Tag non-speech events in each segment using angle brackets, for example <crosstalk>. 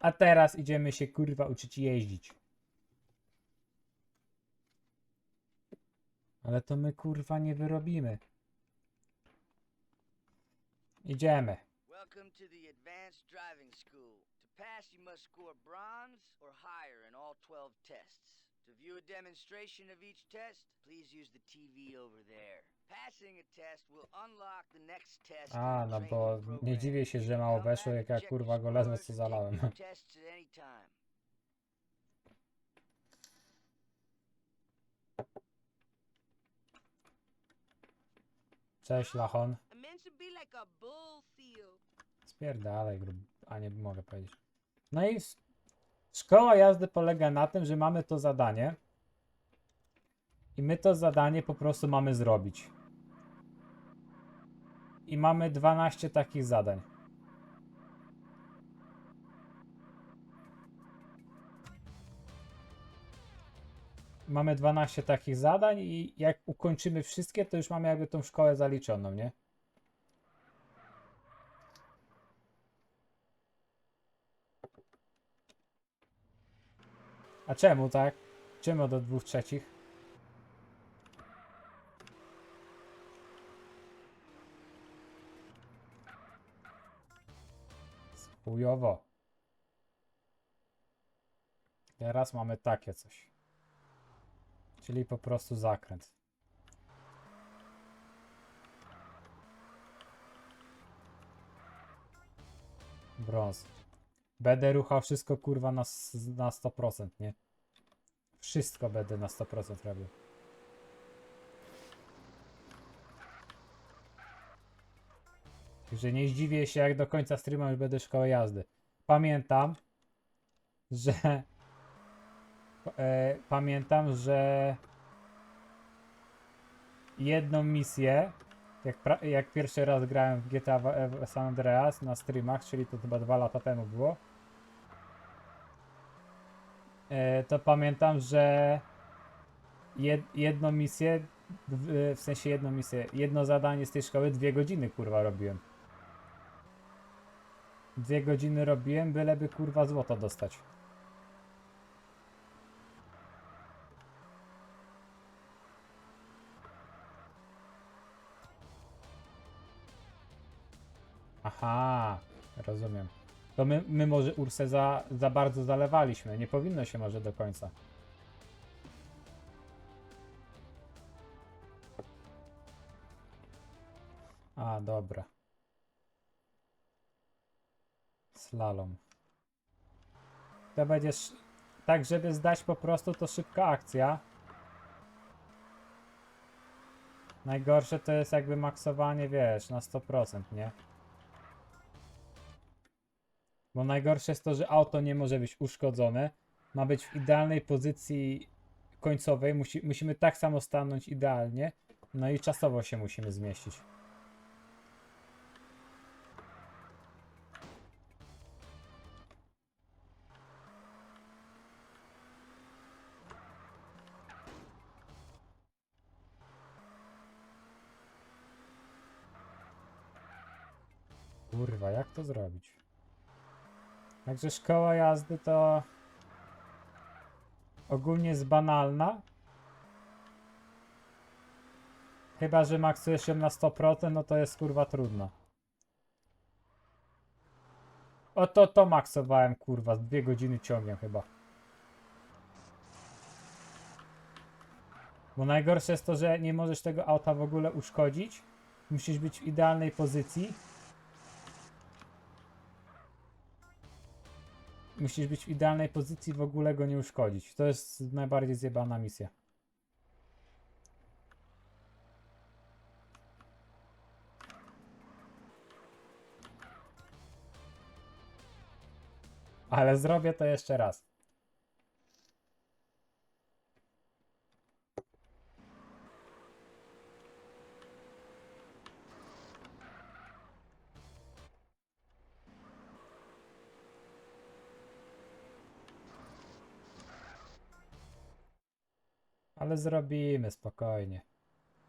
A teraz idziemy się kurwa uczyć jeździć. Ale to my kurwa nie wyrobimy. Idziemy. Welcome to the Advanced Driving School. To pass, you must score bronze or higher in all 12 tests. To view a demonstration of each test, please use the TV over there. Passing a test will unlock the next test. A, no bo nie dziwię się, że mało weszło, jak ja kurwa go ledwo co zalałem. take more <laughs> tests at any time. Cześć Lachon. Spierdalaj, grub... a nie mogę powiedzieć. No i szkoła jazdy polega na tym, że mamy to zadanie i my to zadanie po prostu mamy zrobić. I mamy 12 takich zadań. Mamy 12 takich zadań i jak ukończymy wszystkie, to już mamy jakby tą szkołę zaliczoną, nie? A czemu tak? Czemu do dwóch trzecich? Chujowo. Teraz mamy takie coś. Czyli po prostu zakręt. Brąz. Będę ruchał wszystko kurwa na, na 100%, nie? Wszystko będę na 100% robił. Także nie zdziwię się, jak do końca streama już będę szkołę jazdy. Pamiętam, że. E, pamiętam, że. Jedną misję, jak, jak pierwszy raz grałem w GTA e, w San Andreas na streamach, czyli to chyba dwa lata temu było. E, to pamiętam, że jed, jedną misję, w, w sensie jedną misję, jedno zadanie z tej szkoły dwie godziny kurwa robiłem. Dwie godziny robiłem, byleby kurwa złoto dostać. Aha, rozumiem. To my, my może Ursę za, za bardzo zalewaliśmy. Nie powinno się może do końca. A, dobra. Slalom. To będziesz... Tak, żeby zdać po prostu, to szybka akcja. Najgorsze to jest jakby maksowanie, wiesz, na 100%, nie? Bo najgorsze jest to, że auto nie może być uszkodzone. Ma być w idealnej pozycji końcowej. Musi, musimy tak samo stanąć idealnie. No i czasowo się musimy zmieścić. Kurwa, jak to zrobić? Także szkoła jazdy to ogólnie jest banalna. Chyba, że maksujesz ją na 100%, no to jest kurwa trudno. Oto to maksowałem kurwa, dwie godziny ciągiem chyba. Bo najgorsze jest to, że nie możesz tego auta w ogóle uszkodzić. Musisz być w idealnej pozycji. Musisz być w idealnej pozycji, w ogóle go nie uszkodzić. To jest najbardziej zjebana misja. Ale zrobię to jeszcze raz. Ale zrobimy spokojnie.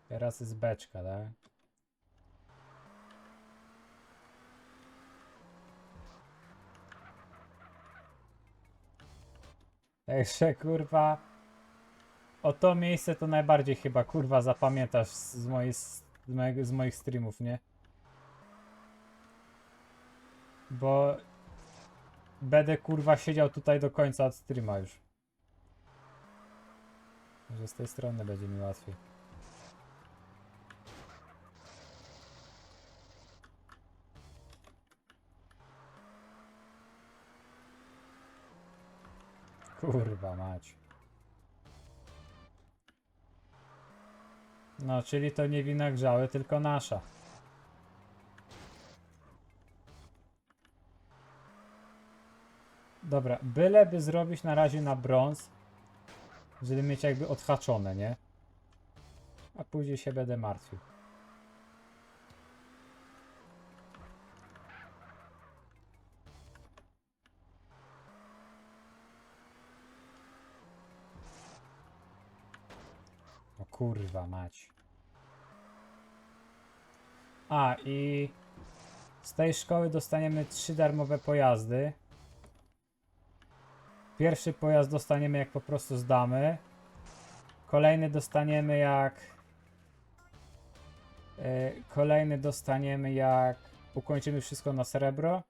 Teraz jest beczka, tak? Także kurwa. O to miejsce to najbardziej chyba kurwa zapamiętasz z, mojej, z, z moich streamów, nie? Bo będę kurwa siedział tutaj do końca od streama już. Że z tej strony będzie mi łatwiej. Kurwa mać. No, czyli to nie wina grzały, tylko nasza. Dobra, byleby zrobić na razie na brąz, żeby mieć jakby odhaczone, nie? A później się będę martwił. O kurwa mać. A i z tej szkoły dostaniemy trzy darmowe pojazdy. Pierwszy pojazd dostaniemy jak po prostu zdamy. Kolejny dostaniemy jak. e, kolejny dostaniemy jak ukończymy wszystko na srebro.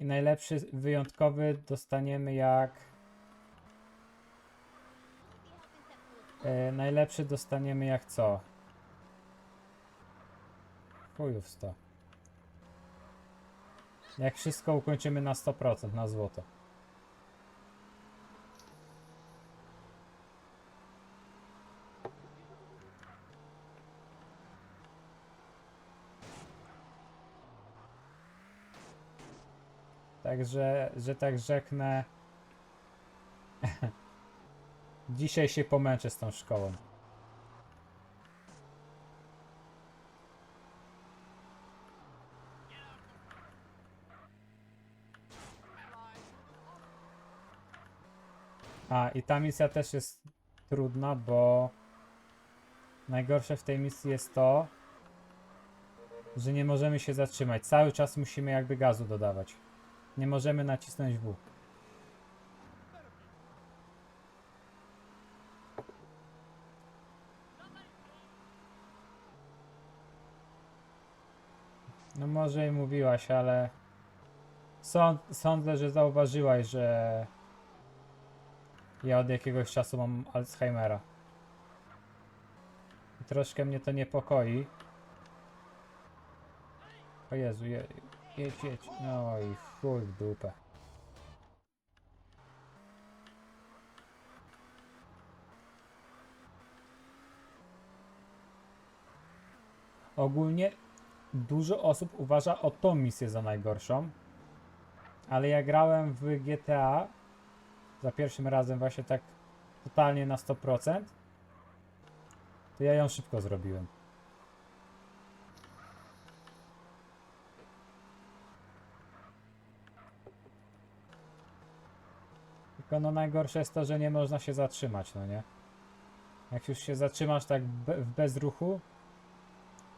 I najlepszy wyjątkowy dostaniemy jak. E, najlepszy dostaniemy jak co? Chujów 100. Jak wszystko ukończymy na 100% na złoto. Także, że tak rzeknę. <laughs> Dzisiaj się pomęczę z tą szkołą. A, i ta misja też jest trudna, bo najgorsze w tej misji jest to, że nie możemy się zatrzymać. Cały czas musimy jakby gazu dodawać. Nie możemy nacisnąć W. No może i mówiłaś, ale sąd, sądzę, że zauważyłaś, że ja od jakiegoś czasu mam Alzheimera. Troszkę mnie to niepokoi. O Jezu, je, jedź, jedź. No i chuj w dupę. Ogólnie dużo osób uważa o tą misję za najgorszą. Ale ja grałem w GTA za pierwszym razem właśnie tak totalnie na 100%, to ja ją szybko zrobiłem. Tylko no najgorsze jest to, że nie można się zatrzymać, no nie? Jak już się zatrzymasz tak be w bezruchu,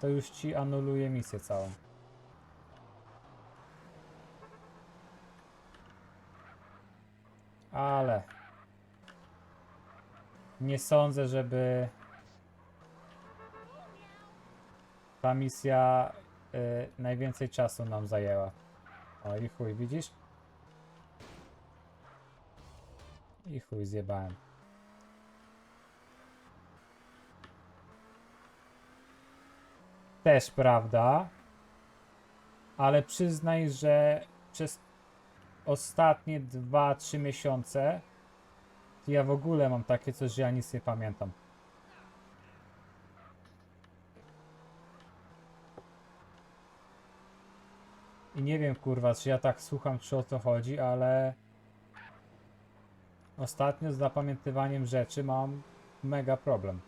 to już ci anuluje misję całą. Ale nie sądzę, żeby ta misja y, najwięcej czasu nam zajęła. O i chuj, widzisz? I chuj, zjebałem. Też prawda. Ale przyznaj, że przez ostatnie 2-3 miesiące ja w ogóle mam takie coś, że ja nic nie pamiętam. I nie wiem kurwa, czy ja tak słucham, czy o to chodzi, ale ostatnio z zapamiętywaniem rzeczy mam mega problem.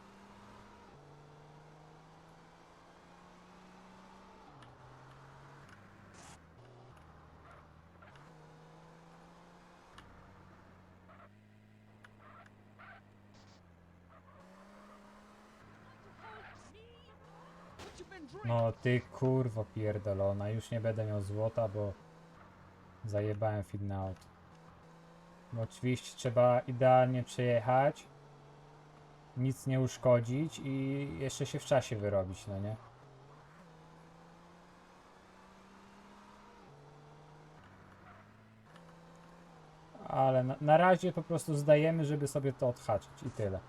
No ty kurwo pierdolona, już nie będę miał złota, bo zajebałem feed na auto. Bo oczywiście trzeba idealnie przejechać, nic nie uszkodzić i jeszcze się w czasie wyrobić, no nie? Ale na, na razie po prostu zdajemy, żeby sobie to odhaczyć i tyle.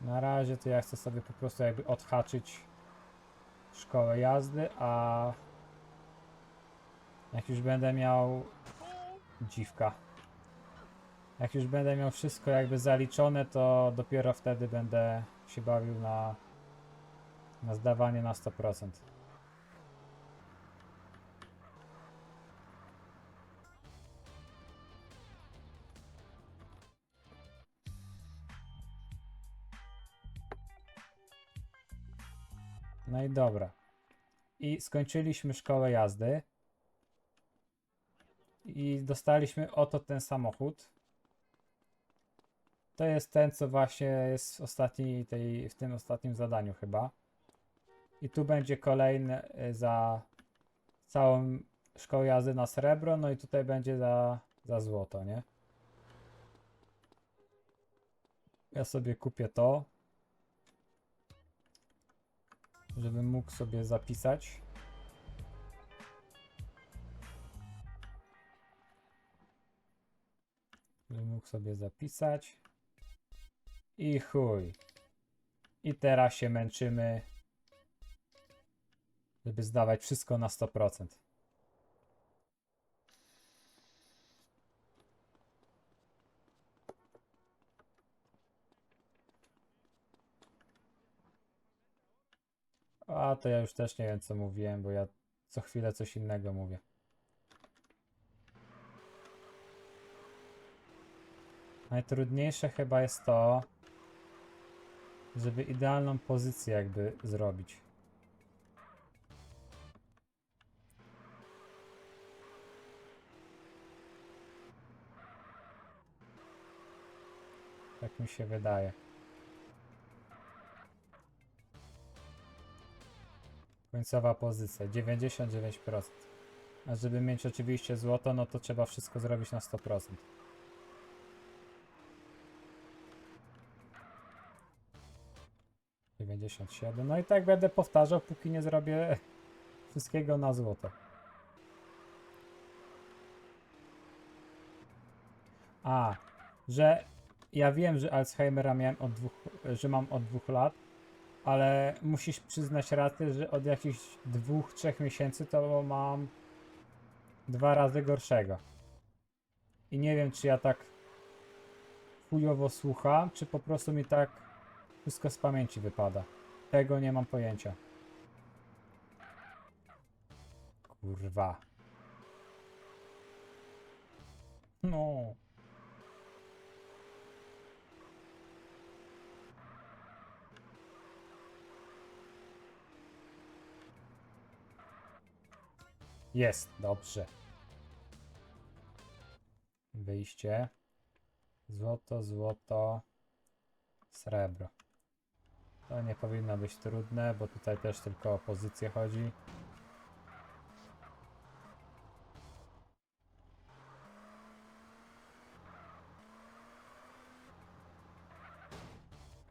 Na razie to ja chcę sobie po prostu jakby odhaczyć szkołę jazdy, a jak już będę miał dziwka. Jak już będę miał wszystko jakby zaliczone, to dopiero wtedy będę się bawił na, na zdawanie na 100%. No i dobra. I skończyliśmy szkołę jazdy. I dostaliśmy oto ten samochód. To jest ten, co właśnie jest w, ostatniej tej, w tym ostatnim zadaniu chyba. I tu będzie kolejny za całą szkołę jazdy na srebro, no i tutaj będzie za, za złoto, nie? Ja sobie kupię to, żebym mógł sobie zapisać. Żebym mógł sobie zapisać. I chuj. I teraz się męczymy, żeby zdawać wszystko na 100%. A to ja już też nie wiem co mówiłem, bo ja co chwilę coś innego mówię. Najtrudniejsze chyba jest to, żeby idealną pozycję jakby zrobić. Tak mi się wydaje. Końcowa pozycja 99%. A żeby mieć oczywiście złoto, no to trzeba wszystko zrobić na 100%. Dziewięćdziesiąt siedem. No i tak będę powtarzał, póki nie zrobię <laughs> wszystkiego na złoto. A, że ja wiem, że Alzheimera miałem od dwóch, że mam od dwóch lat, ale musisz przyznać rację, że od jakichś dwóch, trzech miesięcy to mam dwa razy gorszego. I nie wiem, czy ja tak chujowo słucham, czy po prostu mi tak wszystko z pamięci wypada. Tego nie mam pojęcia. Kurwa. No. Jest, dobrze. Wyjście. Złoto, złoto, srebro. To nie powinno być trudne, bo tutaj też tylko o pozycję chodzi.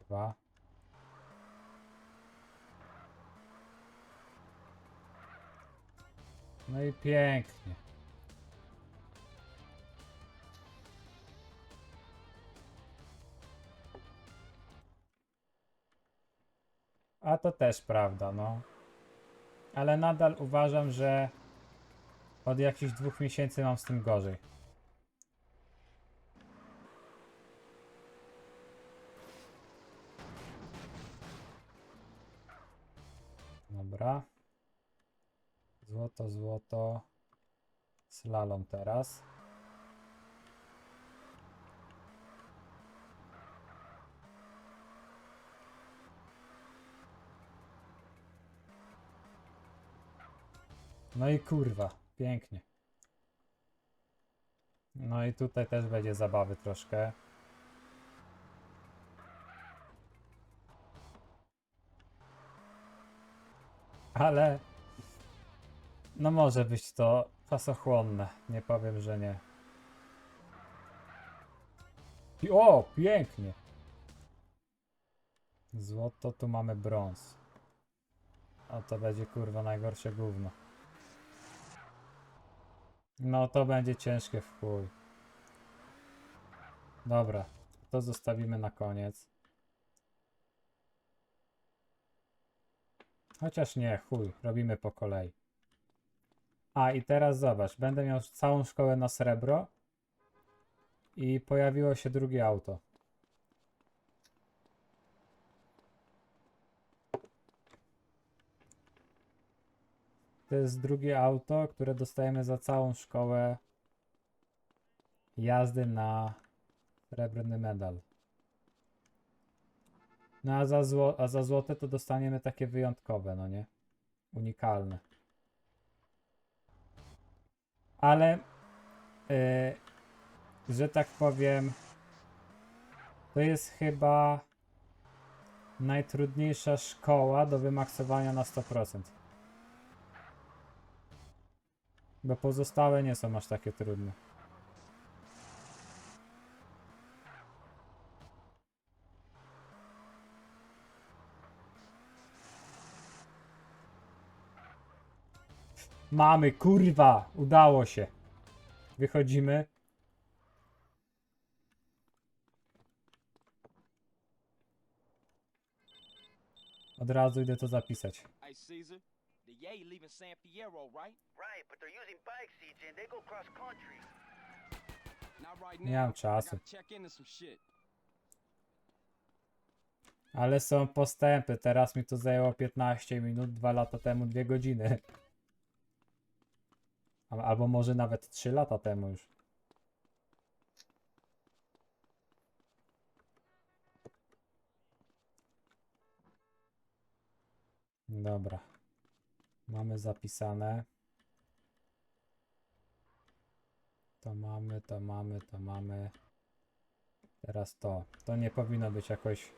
Dwa. No i pięknie. A to też prawda, no. Ale nadal uważam, że od jakichś dwóch miesięcy mam z tym gorzej. Złoto, złoto. Slalom teraz. No i kurwa, pięknie. No i tutaj też będzie zabawy troszkę. Ale No może być to czasochłonne, nie powiem, że nie. O, pięknie. Złoto, tu mamy brąz. A to będzie kurwa najgorsze gówno. No to będzie ciężkie w chuj. Dobra, to zostawimy na koniec. Chociaż nie, chuj, robimy po kolei. A i teraz zobacz, będę miał całą szkołę na srebro i pojawiło się drugie auto. To jest drugie auto, które dostajemy za całą szkołę jazdy na srebrny medal. No a za, zło, a za złote to dostaniemy takie wyjątkowe, no nie? Unikalne. Ale, yy, że tak powiem, to jest chyba najtrudniejsza szkoła do wymaksowania na 100%. Bo pozostałe nie są aż takie trudne. Mamy, kurwa! Udało się. Wychodzimy. Od razu idę to zapisać. Hey, Caesar, the Yay leaving San Fierro, right? Right, but they're using bike seats and they go cross country. Not right Nie mam I czasu. gotta check into some shit. Ale są postępy. Teraz mi to zajęło 15 minut, dwa lata temu 2 godziny. Al- Albo może nawet 3 lata temu już. Dobra. Mamy zapisane. To mamy, to mamy, to mamy. Teraz to. To nie powinno być jakoś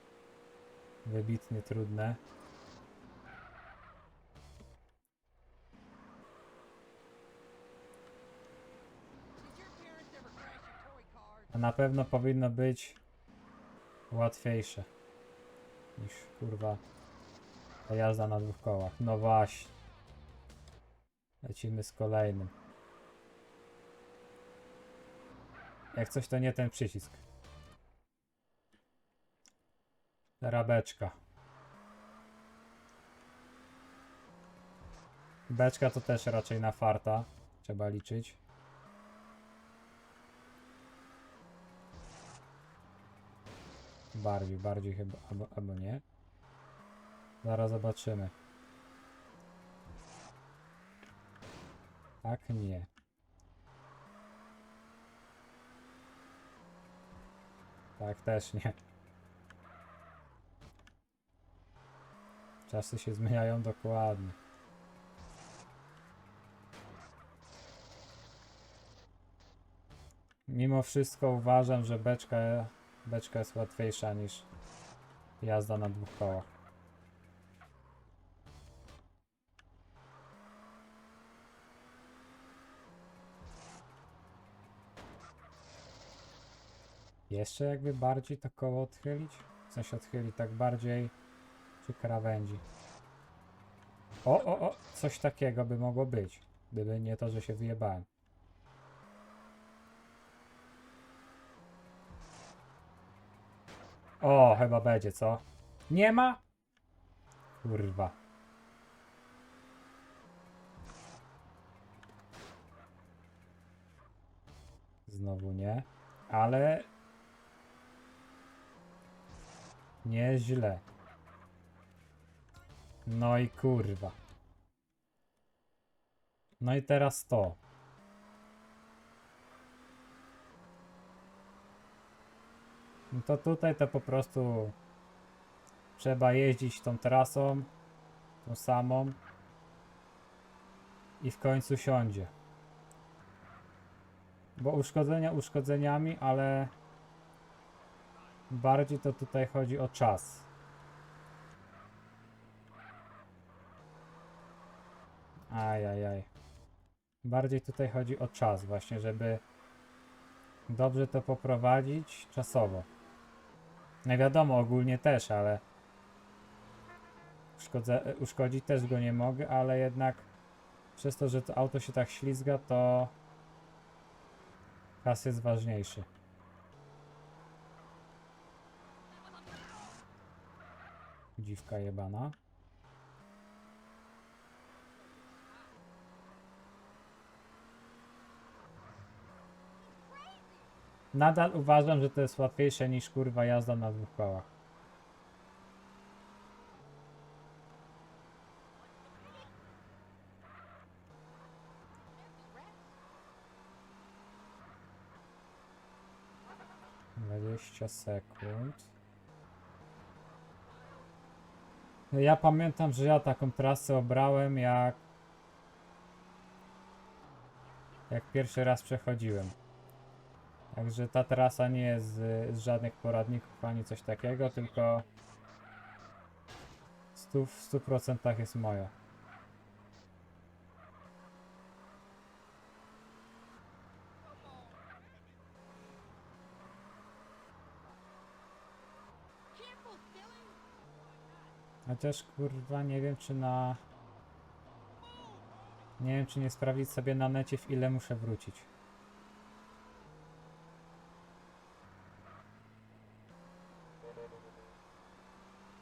wybitnie trudne. A na pewno powinno być łatwiejsze niż kurwa ta jazda na dwóch kołach. No właśnie. Lecimy z kolejnym. Jak coś to nie ten przycisk. Rabeczka. Beczka to też raczej na farta. Trzeba liczyć. Bardziej, bardziej chyba, albo, albo nie. Zaraz zobaczymy. Tak, nie. Tak, też nie. Czasy się zmieniają dokładnie. Mimo wszystko uważam, że beczka, beczka jest łatwiejsza niż jazda na dwóch kołach. Jeszcze jakby bardziej to koło odchylić? W sensie odchylić tak bardziej przy krawędzi. O, o, o! Coś takiego by mogło być. Gdyby nie to, że się wyjebałem. O, chyba będzie, co? Nie ma? Kurwa. Znowu nie. Ale... Nieźle. No i kurwa. No i teraz to. No to tutaj to po prostu trzeba jeździć tą trasą, tą samą i w końcu siądzie. Bo uszkodzenia uszkodzeniami, ale bardziej to tutaj chodzi o czas. Ajajaj. Bardziej tutaj chodzi o czas właśnie, żeby dobrze to poprowadzić czasowo. No wiadomo, ogólnie też, ale uszkodzić też go nie mogę, ale jednak przez to, że to auto się tak ślizga, to czas jest ważniejszy. Dziwka jebana. Nadal uważam, że to jest łatwiejsze niż kurwa jazda na dwóch kołach. Dwadzieścia sekund. Ja pamiętam, że ja taką trasę obrałem jak jak pierwszy raz przechodziłem. Także ta trasa nie jest z, z żadnych poradników ani coś takiego, tylko stu, w 100% jest moja. Chociaż kurwa nie wiem czy na... Nie wiem czy nie sprawdzić sobie na necie w ile muszę wrócić.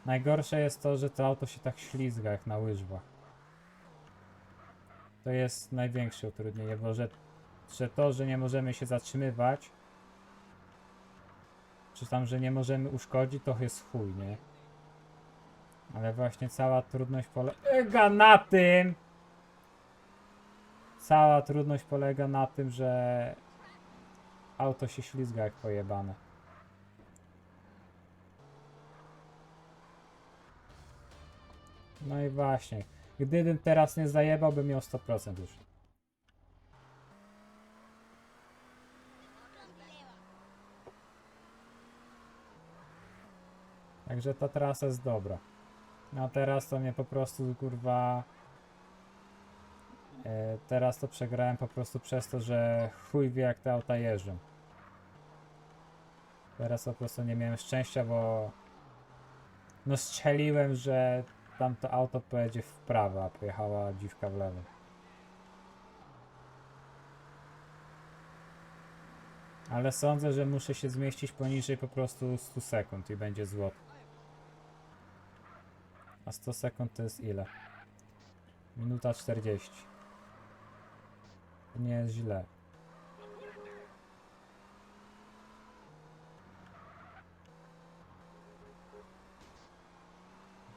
Najgorsze jest to, że to auto się tak ślizga jak na łyżwach. To jest największe utrudnienie, bo że, że to, że nie możemy się zatrzymywać, czy tam, że nie możemy uszkodzić, to jest chuj, nie? Ale właśnie cała trudność polega na tym. Cała trudność polega na tym, że auto się ślizga jak pojebane. No i właśnie. Gdybym teraz nie zajebał, bym miał 100% już. Także ta trasa jest dobra. A teraz to mnie po prostu kurwa. E, teraz to przegrałem po prostu przez to, że chuj wie jak te auta jeżdżą. Teraz po prostu nie miałem szczęścia, bo no strzeliłem, że tamto auto pojedzie w prawo, a pojechała dziwka w lewo. Ale sądzę, że muszę się zmieścić poniżej po prostu 100 sekund i będzie złoto. A 100 sekund to jest ile? Minuta 40. To nie jest źle.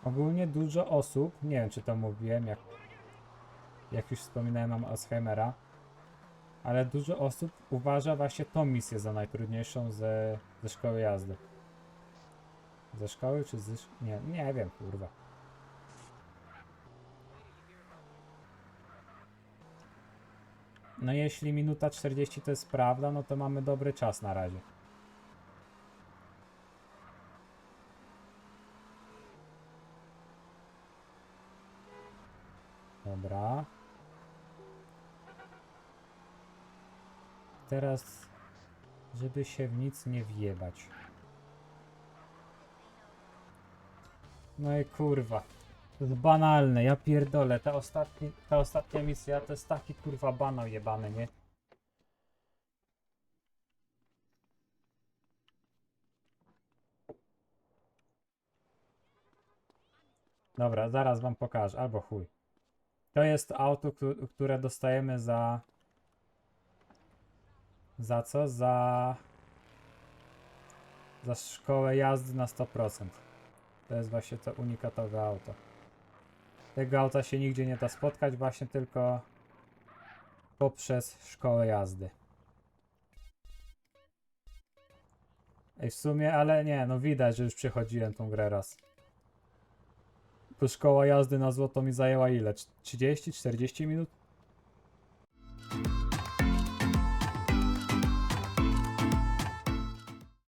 Ogólnie dużo osób, nie wiem czy to mówiłem, jak, jak już wspominałem, mam Alzheimera, ale dużo osób uważa właśnie tą misję za najtrudniejszą ze, ze szkoły jazdy. Ze szkoły czy z... Nie, nie wiem, kurwa. No jeśli minuta 40 to jest prawda, no to mamy dobry czas na razie. Dobra. Teraz, żeby się w nic nie wjebać. No i kurwa. To jest banalne, ja pierdolę. Ta, ostatni, ta ostatnia misja to jest taki kurwa banał jebany, nie? Dobra, zaraz wam pokażę, albo chuj. To jest auto, któ- które dostajemy za... Za co? Za... Za szkołę jazdy na 100%. To jest właśnie to unikatowe auto. Tego auta się nigdzie nie da spotkać, właśnie tylko poprzez szkołę jazdy. Ej, w sumie, ale nie, no widać, że już przechodziłem tą grę raz. To szkoła jazdy na złoto mi zajęła ile? 30-40 minut?